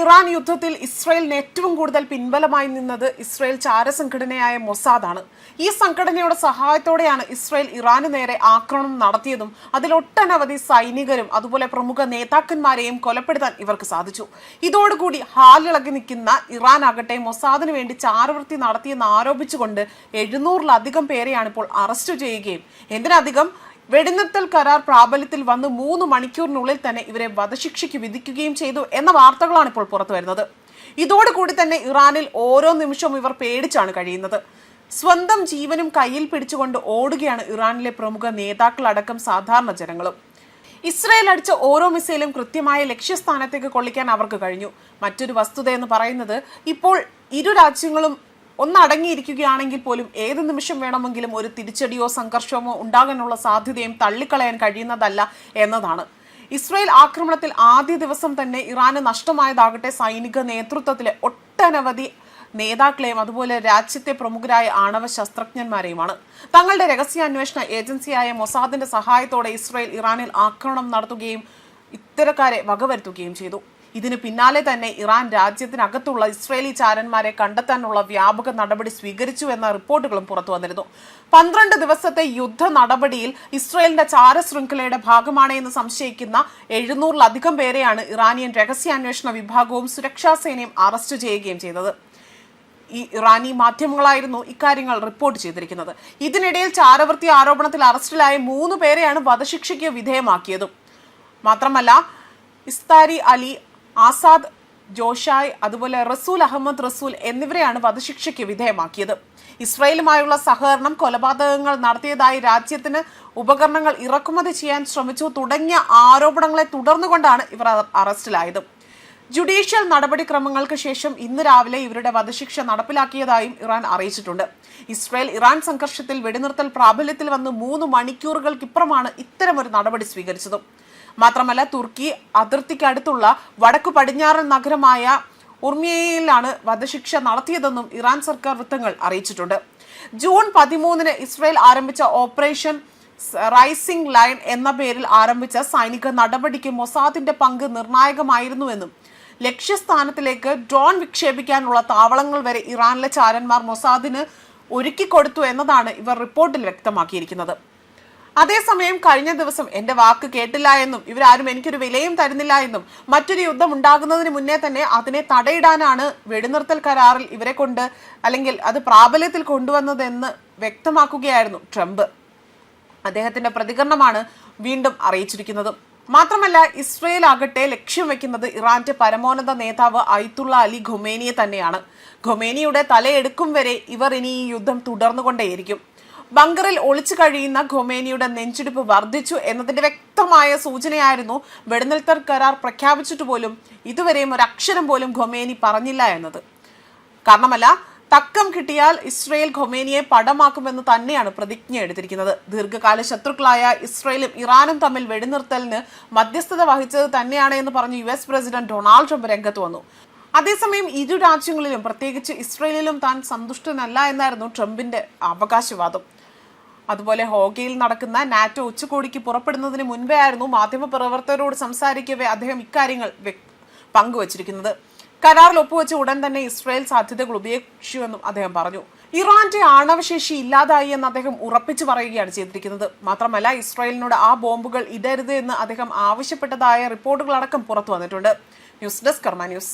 Iran യുദ്ധത്തിൽ ഇസ്രയേലിന് ഏറ്റവും കൂടുതൽ പിൻബലമായി നിന്നത് ഇസ്രയേൽ ചാരസംഘടനയായ മൊസാദാണ്. ഈ സംഘടനയുടെ സഹായത്തോടെയാണ് ഇസ്രയേൽ ഇറാന് നേരെ ആക്രമണം നടത്തിയതും അതിലൊട്ടനവധി സൈനികരും അതുപോലെ പ്രമുഖ നേതാക്കന്മാരെയും കൊലപ്പെടുത്താൻ ഇവർക്ക് സാധിച്ചു. ഇതോടുകൂടി ഹാലിളകി നിൽക്കുന്ന ഇറാൻ ആകട്ടെ മൊസാദിന് വേണ്ടി ചാരവൃത്തി നടത്തിയെന്ന് ആരോപിച്ചുകൊണ്ട് എഴുന്നൂറിലധികം പേരെയാണ് ഇപ്പോൾ അറസ്റ്റ് ചെയ്യുകയും എന്തിനധികം വെടിനിർത്തൽ കരാർ പ്രാബല്യത്തിൽ വന്ന് മൂന്ന് മണിക്കൂറിനുള്ളിൽ തന്നെ ഇവരെ വധശിക്ഷയ്ക്ക് വിധിക്കുകയും ചെയ്തു എന്ന വാർത്തകളാണ് ഇപ്പോൾ പുറത്തു വരുന്നത്. ഇതോടുകൂടി തന്നെ ഇറാനിൽ ഓരോ നിമിഷവും ഇവർ പേടിച്ചാണ് കഴിയുന്നത്. സ്വന്തം ജീവനും കയ്യിൽ പിടിച്ചുകൊണ്ട് ഓടുകയാണ് ഇറാനിലെ പ്രമുഖ നേതാക്കളടക്കം സാധാരണ ജനങ്ങളും. ഇസ്രായേൽ അടിച്ച ഓരോ മിസൈലും കൃത്യമായ ലക്ഷ്യസ്ഥാനത്തേക്ക് കൊള്ളിക്കാൻ അവർക്ക് കഴിഞ്ഞു. മറ്റൊരു വസ്തുത എന്ന് പറയുന്നത് ഇപ്പോൾ ഇരു രാജ്യങ്ങളും ഒന്നടങ്ങിയിരിക്കുകയാണെങ്കിൽ പോലും ഏത് നിമിഷം വേണമെങ്കിലും ഒരു തിരിച്ചടിയോ സംഘർഷമോ ഉണ്ടാകാനുള്ള സാധ്യതയും തള്ളിക്കളയാൻ കഴിയുന്നതല്ല എന്നതാണ്. ഇസ്രയേൽ ആക്രമണത്തിൽ ആദ്യ ദിവസം തന്നെ ഇറാന് നഷ്ടമായതാകട്ടെ സൈനിക നേതൃത്വത്തിലെ ഒട്ടനവധി നേതാക്കളെയും അതുപോലെ രാജ്യത്തെ പ്രമുഖരായ ആണവ ശസ്ത്രജ്ഞന്മാരെയുമാണ്. തങ്ങളുടെ രഹസ്യാന്വേഷണ ഏജൻസിയായ മൊസാദിന്റെ സഹായത്തോടെ ഇസ്രയേൽ ഇറാനിൽ ആക്രമണം നടത്തുകയും ഇത്തരക്കാരെ വകവരുത്തുകയും ചെയ്തു. ഇതിന് പിന്നാലെ തന്നെ ഇറാൻ രാജ്യത്തിനകത്തുള്ള ഇസ്രയേലി ചാരന്മാരെ കണ്ടെത്താനുള്ള വ്യാപക നടപടി സ്വീകരിച്ചു എന്ന റിപ്പോർട്ടുകളും പുറത്തു വന്നിരുന്നു. പന്ത്രണ്ട് ദിവസത്തെ യുദ്ധ നടപടിയിൽ ഇസ്രയേലിന്റെ ചാര ശൃംഖലയുടെ ഭാഗമാണ് എന്ന് സംശയിക്കുന്ന എഴുന്നൂറിലധികം പേരെയാണ് ഇറാനിയൻ രഹസ്യാന്വേഷണ വിഭാഗവും സുരക്ഷാ സേനയും അറസ്റ്റ് ചെയ്യുകയും ചെയ്തത്. ഈ ഇറാനി മാധ്യമങ്ങളായിരുന്നു ഇക്കാര്യങ്ങൾ റിപ്പോർട്ട് ചെയ്തിരിക്കുന്നത്. ഇതിനിടയിൽ ചാരവൃത്തി ആരോപണത്തിൽ അറസ്റ്റിലായ മൂന്ന് പേരെയാണ് വധശിക്ഷയ്ക്ക് വിധേയമാക്കിയതും. മാത്രമല്ല ഇസ്താരി അലി ആസാദ് ജോഷായ് അതുപോലെ റസൂൽ അഹമ്മദ് റസൂൽ എന്നിവരെയാണ് വധശിക്ഷയ്ക്ക് വിധേയമാക്കിയത്. ഇസ്രായേലുമായുള്ള സഹകരണം കൊലപാതകങ്ങൾ നടത്തിയതായി രാജ്യത്തിന് ഉപകരണങ്ങൾ ഇറക്കുമതി ചെയ്യാൻ ശ്രമിച്ചു തുടങ്ങിയ ആരോപണങ്ങളെ തുടർന്നുകൊണ്ടാണ് ഇവർ അറസ്റ്റിലായത്. ജുഡീഷ്യൽ നടപടിക്രമങ്ങൾക്ക് ശേഷം ഇന്ന് രാവിലെ ഇവരുടെ വധശിക്ഷ നടപ്പിലാക്കിയതായും ഇറാൻ അറിയിച്ചിട്ടുണ്ട്. ഇസ്രായേൽ ഇറാൻ സംഘർഷത്തിൽ വെടിനിർത്തൽ പ്രാബല്യത്തിൽ വന്ന് മൂന്ന് മണിക്കൂറുകൾക്കിപ്പുറമാണ് ഇത്തരമൊരു നടപടി സ്വീകരിച്ചത്. മാത്രമല്ല തുർക്കി അതിർത്തിക്കടുത്തുള്ള വടക്കു പടിഞ്ഞാറൻ നഗരമായ ഉർമിയയിലാണ് വധശിക്ഷ നടത്തിയതെന്നും ഇറാൻ സർക്കാർ വൃത്തങ്ങൾ അറിയിച്ചിട്ടുണ്ട്. ജൂൺ പതിമൂന്നിന് ഇസ്രയേൽ ആരംഭിച്ച ഓപ്പറേഷൻ റൈസിംഗ് ലൈൻ എന്ന പേരിൽ ആരംഭിച്ച സൈനിക നടപടിക്ക് മൊസാദിന്റെ പങ്ക് നിർണായകമായിരുന്നുവെന്നും ലക്ഷ്യസ്ഥാനത്തിലേക്ക് ഡ്രോൺ വിക്ഷേപിക്കാനുള്ള താവളങ്ങൾ വരെ ഇറാനിലെ ചാരന്മാർ മൊസാദിന് ഒരുക്കിക്കൊടുത്തു എന്നതാണ് ഇവർ റിപ്പോർട്ടിൽ വ്യക്തമാക്കിയിരിക്കുന്നത്. അതേസമയം കഴിഞ്ഞ ദിവസം എന്റെ വാക്ക് കേട്ടില്ല എന്നും ഇവരാരും എനിക്കൊരു വിലയും തരുന്നില്ല എന്നും മറ്റൊരു യുദ്ധം ഉണ്ടാകുന്നതിന് മുന്നേ തന്നെ അതിനെ തടയിടാനാണ് വെടിനിർത്തൽ കരാറിൽ ഇവരെ കൊണ്ട് അല്ലെങ്കിൽ അത് പ്രാബല്യത്തിൽ കൊണ്ടുവന്നതെന്ന് വ്യക്തമാക്കുകയായിരുന്നു ട്രംപ്. അദ്ദേഹത്തിന്റെ പ്രതികരണമാണ് വീണ്ടും അറിയിച്ചിരിക്കുന്നത്. മാത്രമല്ല ഇസ്രയേൽ ആകട്ടെ ലക്ഷ്യം വെക്കുന്നത് ഇറാന്റെ പരമോന്നത നേതാവ് അയ്ത്തുള്ള അലി ഖൊമേനിയെ തന്നെയാണ്. ഖൊമേനിയുടെ തലയെടുക്കും വരെ ഇവർ ഇനി ഈ യുദ്ധം തുടർന്നുകൊണ്ടേയിരിക്കും. ബങ്കറിൽ ഒളിച്ചു കഴിയുന്ന ഖൊമേനിയുടെ നെഞ്ചിടിപ്പ് വർദ്ധിച്ചു എന്നതിന്റെ വ്യക്തമായ സൂചനയായിരുന്നു വെടിനിൽത്തർ കരാർ പ്രഖ്യാപിച്ചിട്ട് പോലും ഇതുവരെയും ഒരു അക്ഷരം പോലും ഖൊമേനി പറഞ്ഞില്ല എന്നത്. കാരണമല്ല തക്കം കിട്ടിയാൽ ഇസ്രയേൽ ഖൊമേനിയെ പടമാക്കുമെന്ന് തന്നെയാണ് പ്രതിജ്ഞ എടുത്തിരിക്കുന്നത്. ദീർഘകാല ശത്രുക്കളായ ഇസ്രയേലും ഇറാനും തമ്മിൽ വെടിനിർത്തലിന് മധ്യസ്ഥത വഹിച്ചത് തന്നെയാണ് എന്ന് പറഞ്ഞ് U S president Donald Trump രംഗത്ത് വന്നു. അതേസമയം ഇരു രാജ്യങ്ങളിലും പ്രത്യേകിച്ച് ഇസ്രയേലിലും താൻ സന്തുഷ്ടനല്ല എന്നായിരുന്നു ട്രംപിന്റെ അവകാശവാദം. അതുപോലെ ഹോഗയിൽ നടക്കുന്ന നാറ്റോ ഉച്ചകോടിക്ക് പുറപ്പെടുന്നതിന് മുൻപേ ആയിരുന്നു മാധ്യമ മാധ്യമപ്രവർത്തകരോട് സംസാരിക്കവേ അദ്ദേഹം ഇക്കാര്യങ്ങൾ പങ്കുവച്ചിരിക്കുന്നത്. കരാറിൽ ഒപ്പുവെച്ച ഉടൻ തന്നെ ഇസ്രായേൽ സാധ്യതകൾ ഉപേക്ഷിച്ചുവെന്നും അദ്ദേഹം പറഞ്ഞു. ഇറാന്റെ ആണവശേഷി ഇല്ലാതായി എന്ന് അദ്ദേഹം ഉറപ്പിച്ചു പറയുകയാണ് ചെയ്തിരിക്കുന്നത്. മാത്രമല്ല ഇസ്രായേലിനോട് ആ ബോംബുകൾ ഇടരുത് എന്ന് അദ്ദേഹം ആവശ്യപ്പെട്ടതായ റിപ്പോർട്ടുകളടക്കം പുറത്തു വന്നിട്ടുണ്ട്. News desk Karma news.